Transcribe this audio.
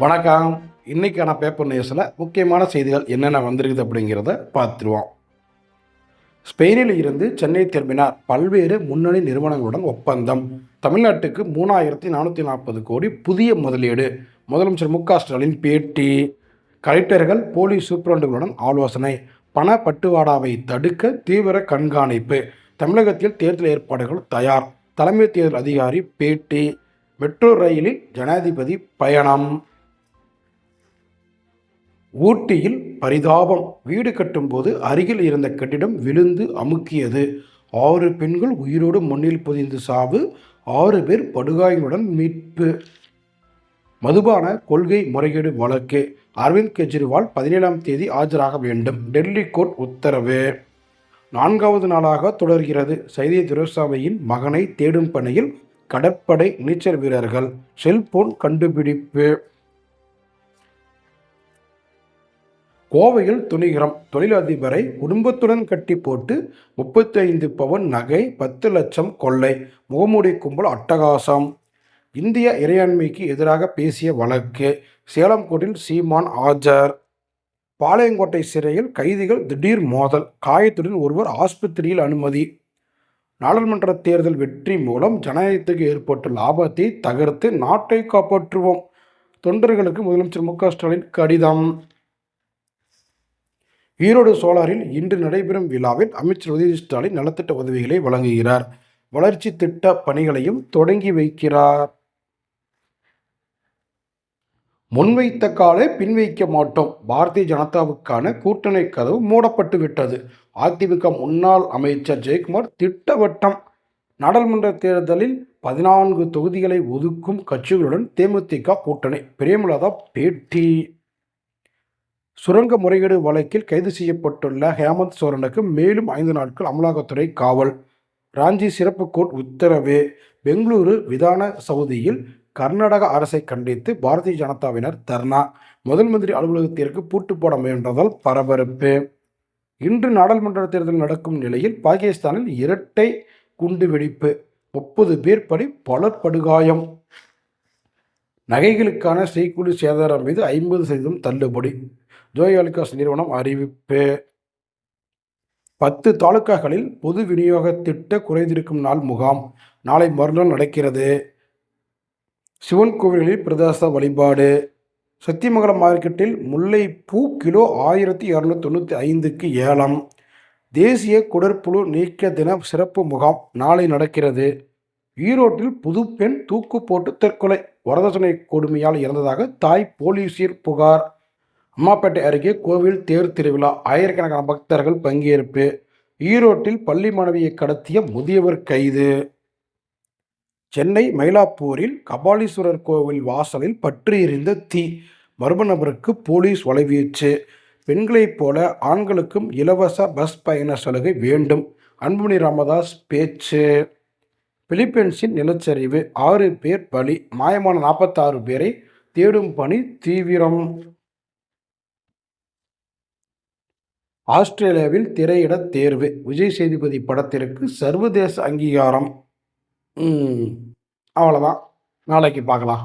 வணக்கம். இன்னைக்கான பேப்பர் நியூஸில் முக்கியமான செய்திகள் என்னென்ன வந்திருக்குது அப்படிங்கிறத பார்த்துருவோம். ஸ்பெயினில் இருந்து சென்னை திரும்பினார் பல்வேறு முன்னணி நிறுவனங்களுடன் ஒப்பந்தம். தமிழ்நாட்டுக்கு மூணாயிரத்தி நானூற்றி நாற்பது கோடி புதிய முதலீடு. முதலமைச்சர் மு க ஸ்டாலின் பேட்டி. கலெக்டர்கள் போலீஸ் சூப்பரண்டுகளுடன் ஆலோசனை. பண பட்டுவாடாவை தடுக்க தீவிர கண்காணிப்பு. தமிழகத்தில் தேர்தல் ஏற்பாடுகள் தயார். தலைமை தேர்தல் அதிகாரி பேட்டி. மெட்ரோ ரயிலில் ஜனாதிபதி பயணம். ஊட்டியில் பரிதாபம். வீடு கட்டும்போது அருகில் இருந்த கட்டிடம் விழுந்து அமுக்கியது. ஆறு பெண்கள் உயிரோடு மண்ணில் புதிந்து சாவு. ஆறு பேர் படுகாயங்களுடன் மீட்பு. மதுபான கொள்கை முறைகேடு வழக்கு. அரவிந்த் கெஜ்ரிவால் பதினேழாம் தேதி ஆஜராக வேண்டும். டெல்லி கோர்ட் உத்தரவு. நான்காவது நாளாக தொடர்கிறது. சைதிய துரைசாமியின் மகனை தேடும் பணியில் கடற்படை நீச்சல் வீரர்கள். செல்போன் கண்டுபிடிப்பு. கோவையில் துணிகரம் தொழிலதிபரை குடும்பத்துடன் கட்டி போட்டு முப்பத்தைந்து பவன் நகை பத்து லட்சம் கொள்ளை முகமூடி கும்பல் அட்டகாசம். இந்திய இறையாண்மைக்கு எதிராக பேசிய வழக்கு சேலம் கோட்டில் சீமான் ஆஜர். பாளையங்கோட்டை சிறையில் கைதிகள் திடீர் மோதல் காயத்துடன் ஒருவர் ஆஸ்பத்திரியில் அனுமதி. நாடாளுமன்ற தேர்தல் வெற்றி மூலம் ஜனநாயகத்துக்கு ஏற்பட்ட லாபத்தை தகர்த்து நாட்டை காப்பாற்றுவோம். தொண்டர்களுக்கு முதலமைச்சர் மு க ஸ்டாலின் கடிதம். ஈரோடு சோலாரில் இன்று நடைபெறும் விழாவில் அமைச்சர் உதயநிதி ஸ்டாலின் நலத்திட்ட உதவிகளை வழங்குகிறார். வளர்ச்சி திட்ட பணிகளையும் தொடங்கி வைக்கிறார். முன்வைத்த காலை பின்வைக்க மாட்டோம். பாரதிய ஜனதாவுக்கான கூட்டணி கதவு மூடப்பட்டு விட்டது. அதிமுக முன்னாள் அமைச்சர் ஜெயக்குமார் திட்டவட்டம். நாடாளுமன்ற தேர்தலில் பதினான்கு தொகுதிகளை ஒதுக்கும் கட்சிகளுடன் தேமுதிக கூட்டணி. பிரேமலதா பேட்டி சுரங்க முறைகேடு வழக்கில் கைது செய்யப்பட்டுள்ள ஹேமந்த் சோரனுக்கு மேலும் ஐந்து நாட்கள் அமலாக்கத்துறை காவல். ராஞ்சி சிறப்பு கோர்ட் உத்தரவு. பெங்களூரு விதான சவுதியில் கர்நாடக அரசை கண்டித்து பாரதிய ஜனதாவினர் தர்ணா. முதல் மந்திரி அலுவலகத்திற்கு பூட்டு போட முயன்றதால் பரபரப்பு. இன்று நாடாளுமன்ற தேர்தல் நடக்கும் நிலையில் பாகிஸ்தானில் இரட்டை குண்டு வெடிப்பு முப்பது பேர் படி பலர் படுகாயம் நகைகளுக்கான செய்கூலி சேதாரம் மீது ஐம்பது சதவீதம் தள்ளுபடி. ஜோயாலிகாஸ் நிறுவனம் அறிவிப்பு. பத்து தாலுக்காக்களில் பொது விநியோக திட்ட குறைந்திருக்கும் நாள் முகாம். நாளை மறுநாள் நடக்கிறது. சிவன் கோவில்களில் பிரதாச வழிபாடு. சத்தியமங்கலம் மார்க்கெட்டில் முல்லைப்பூ கிலோ ஆயிரத்தி இரநூத்தி தொண்ணூற்றி ஐந்துக்கு ஏலம். தேசிய குடற்புழு நீக்க தின சிறப்பு முகாம் நாளை நடக்கிறது. ஈரோட்டில் புது பெண் தூக்கு போட்டு தற்கொலை. வரதட்சணை கொடுமையால் இறந்ததாக தாய் போலீசில் புகார். அம்மாப்பேட்டை அருகே கோவில் தேர் திருவிழா. ஆயிரக்கணக்கான பக்தர்கள் பங்கேற்பு. ஈரோட்டில் பள்ளி மாணவியை கடத்திய முதியவர் கைது. சென்னை மயிலாப்பூரில் கபாலீஸ்வரர் கோவில் வாசலில் பற்றி எறிந்த தீ. மர்ம நபருக்கு போலீஸ் வலைவீச்சு. பெண்களைப் போல ஆண்களுக்கும் இலவச பஸ் பயண சலுகை வேண்டும். அன்புமணி ராமதாஸ் பேச்சு. பிலிப்பைன்ஸின் நிலச்சரிவு ஆறு பேர் பலி மாயமான நாற்பத்தாறு பேரை தேடும் பணி தீவிரம். ஆஸ்திரேலியாவில் திரையிட தேர்வு விஜய் சேதுபதி படத்திற்கு சர்வதேச அங்கீகாரம். அவ்வளோதான் நாளைக்கு பார்க்கலாம்.